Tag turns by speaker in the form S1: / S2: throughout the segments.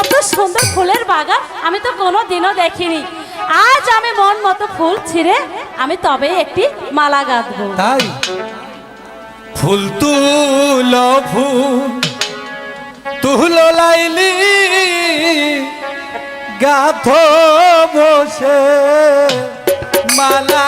S1: এত সুন্দর ফুলের বাগান, আমি তো কোনো দিনও দেখিনি। আজ আমি মন মতো ফুল ছিঁড়ে আমি তবে একটি মালা গাঁথবো।
S2: তাই? ফুল তুল ফুল লাইলি গাঁধ বসে মালা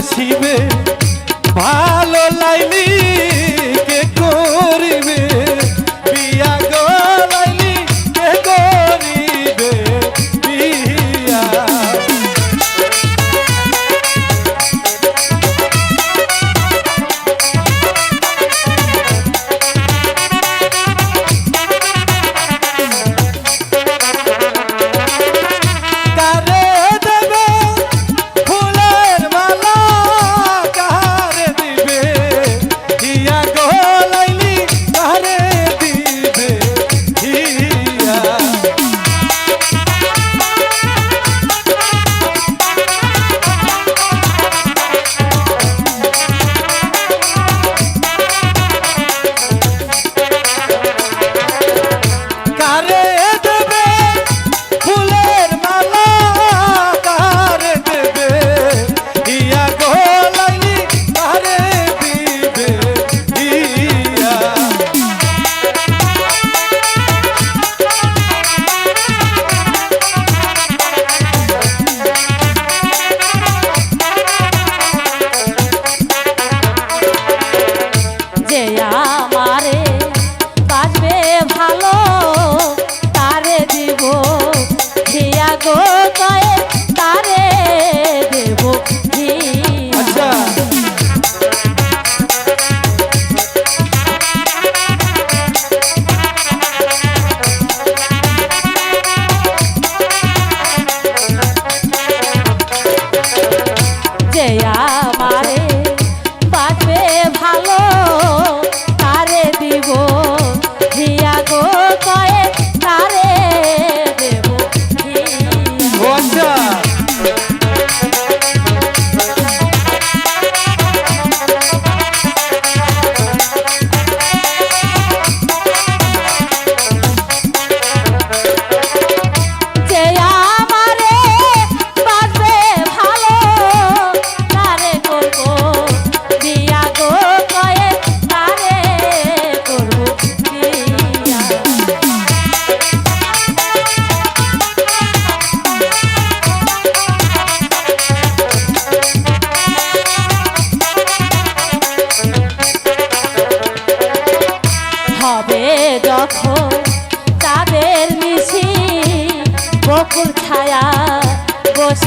S2: আসিবে ভালো লাইলি কে করিবে? 哎呀！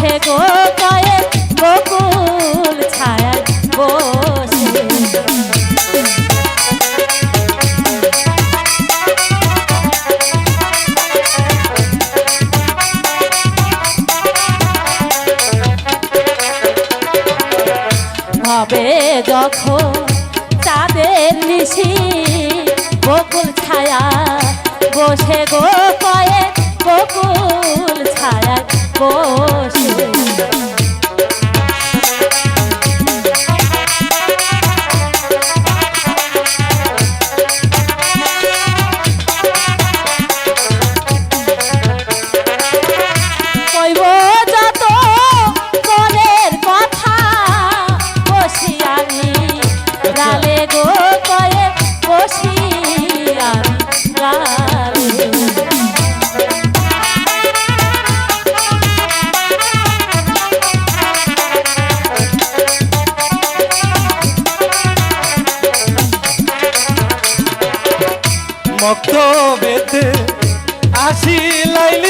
S1: আছে গো পায়ে বকুল ছায়া বসে। ভাবে যখন তাদের নিশি বকুল ছায়া বসে গো পায়ে বসে মক্ত
S2: মক্তবেতে আসিলাই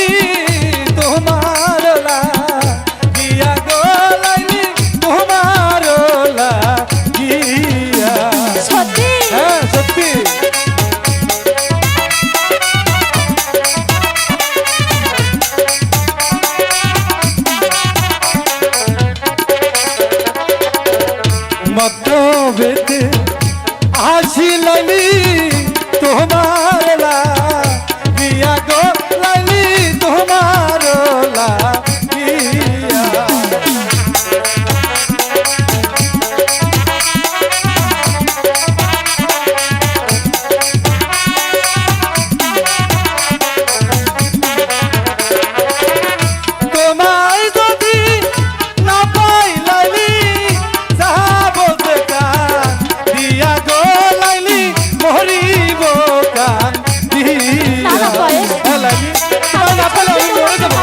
S2: বাবা বাবা